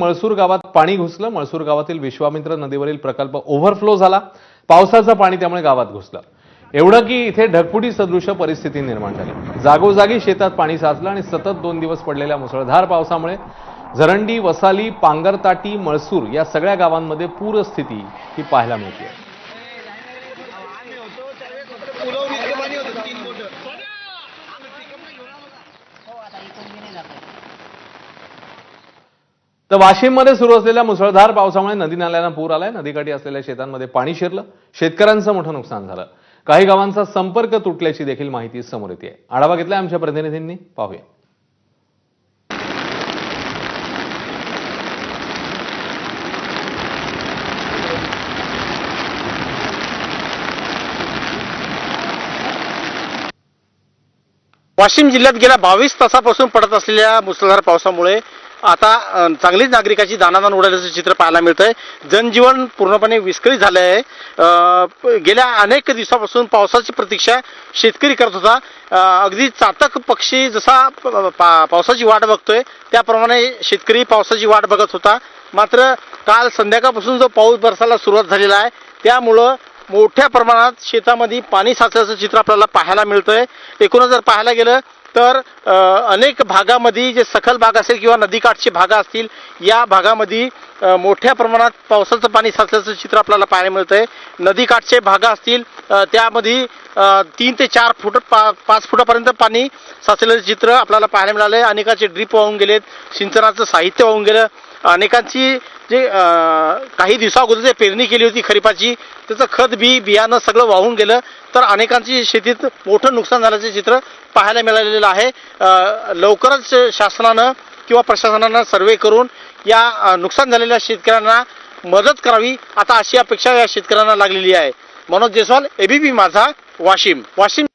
मळसूर गावात पाणी घुसलं. मळसूर गावातील विश्वामित्र नदीवरील प्रकल्प ओव्हरफ्लो झाला. पावसाचं पाणी त्यामुळे गावात घुसलं. एवढं की इथे ढगफुटी सदृश परिस्थिती निर्माण झाली. जागोजागी शेतात पाणी साचलं आणि सतत दोन दिवस पडलेल्या मुसळधार पावसामुळे झरंडी वसाली पांगरताटी मळसूर या सगळ्या गावांमध्ये पूरस्थिती ही पाहायला मिळते. तर वाशिममध्ये सुरू असलेल्या मुसळधार पावसामुळे नदी नाल्यांना पूर आलाय. नदीकाठी असलेल्या शेतांमध्ये पाणी शिरलं. शेतकऱ्यांचं मोठं नुकसान झालं. काही गावांचा संपर्क तुटल्याची देखील माहिती समोर येते आढावा घेतलाय आमच्या प्रतिनिधींनी. पाहूया. वाशिम जिल्ह्यात गेल्या बावीस तासापासून पडत असलेल्या मुसळधार पावसामुळे आता चांगलीच नागरिकाची दानादान उडाल्याचं चित्र पाहायला मिळतं आहे जनजीवन पूर्णपणे विस्कळीत झालं आहे गेल्या अनेक दिवसापासून पावसाची प्रतीक्षा शेतकरी करत होता. अगदी चातक पक्षी जसा पा- पावसाची वाट बघतोय त्याप्रमाणे शेतकरी पावसाची वाट बघत होता. मात्र काल संध्याकाळपासून जो पाऊस बरसायला सुरुवात झालेला आहे त्यामुळं मोठ्या प्रमाणात शेतामध्ये पाणी साचल्याचं चित्र आपल्याला पाहायला मिळतं आहे एकूणच जर पाहायला गेलं तर अनेक भागामध्ये जे सखल भाग असेल किंवा नदीकाठचे भाग असतील या भागामध्ये मोठ्या प्रमाणात पावसाचं पाणी साचल्याचं चित्र आपल्याला पाहायला मिळतंय. नदीकाठचे भाग असतील त्यामध्ये तीन ते चार फुट पा पाच फुटापर्यंत पाणी साचलेलं चित्र आपल्याला पाहायला मिळालं आहे अनेकाचे ड्रीप वाहून गेलेत सिंचनाचं साहित्य वाहून गेलं अनेकांची जे काही दिवसाअगोदर जे पेरणी केली होती खरीपाची त्याचं खत बी बियाणं सगळं वाहून गेलं. तर अनेकांची शेतीत मोठं नुकसान झाल्याचे चित्र पाहायला मिळालेलं आहे. लवकरच शासनानं किंवा प्रशासनानं सर्वे करून या नुकसान झालेल्या शेतकऱ्यांना मदत करावी. आता अशी अपेक्षा या शेतकऱ्यांना लागलेली आहे. मनोज जयस्वाल एबीपी माझा वाशिम. वाशिम